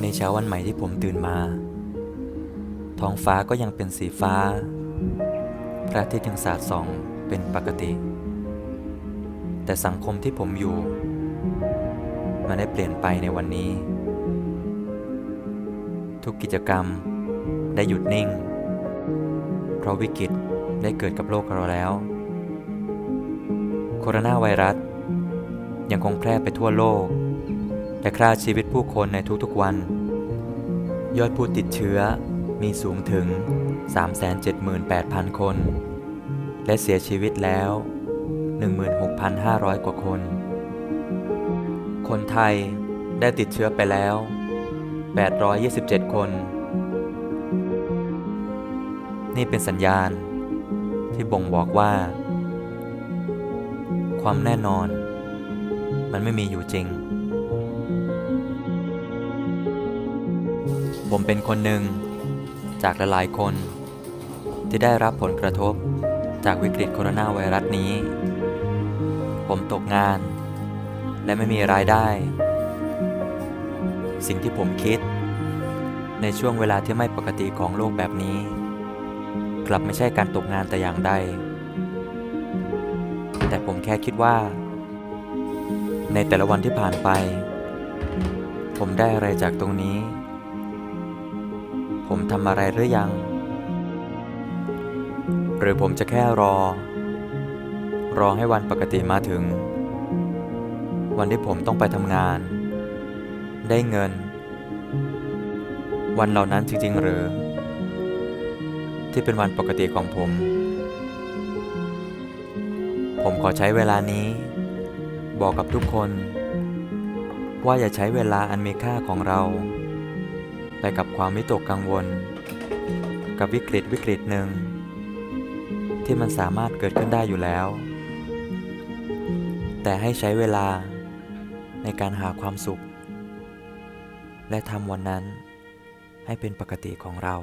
ในเช้าวันใหม่ที่ผมตื่นมา ท้องฟ้าก็ยังเป็นสีฟ้า พระอาทิตย์ยังสาดส่องเป็นปกติ แต่สังคมที่ผมอยู่ มันได้เปลี่ยนไปในวันนี้ ทุกกิจกรรมได้หยุดนิ่ง เพราะวิกฤตได้เกิดกับโลกเราแล้ว โคโรนาไวรัสยังคงแพร่ไปทั่วโลก และฆ่าชีวิตผู้คนในทุกๆวัน ยอดผู้ติดเชื้อมีสูงถึง 378,000 คน และเสียชีวิตแล้ว 16,500 กว่าคน คนไทยได้ติดเชื้อไปแล้ว 827 คน นี่เป็นสัญญาณที่บ่งบอกว่า ความแน่นอน มันไม่มีอยู่จริง ผมเป็นคนหนึ่ง จากหลายๆคน ที่ได้รับผลกระทบจากวิกฤตโคโรนาไวรัสนี้ ผมตกงาน และไม่มีรายได้ สิ่งที่ผมคิด ในช่วงเวลาที่ไม่ปกติของโลกแบบนี้ กลับไม่ใช่การตกงานแต่อย่างใด แต่ผมแค่คิดว่า ในแต่ละวันที่ผ่านไป ผมได้อะไรจากตรงนี้ ผมทำอะไรหรือยัง หรือผมจะแค่รอ รอให้วันปกติมาถึง วันที่ผมต้องไปทำงาน ได้เงิน วันเหล่านั้นจริง ๆ หรือ ที่เป็นวันปกติของผม ผมขอใช้เวลานี้ บอกกับทุกคน ว่าอย่าใช้เวลาอันมีค่าของเรา ไปกับความวิตกกังวล กับวิกฤตวิกฤตหนึ่ง ที่มันสามารถเกิดขึ้นได้อยู่แล้ว แต่ให้ใช้เวลาในการหาความสุข และทำวันนั้นให้เป็นปกติของเรา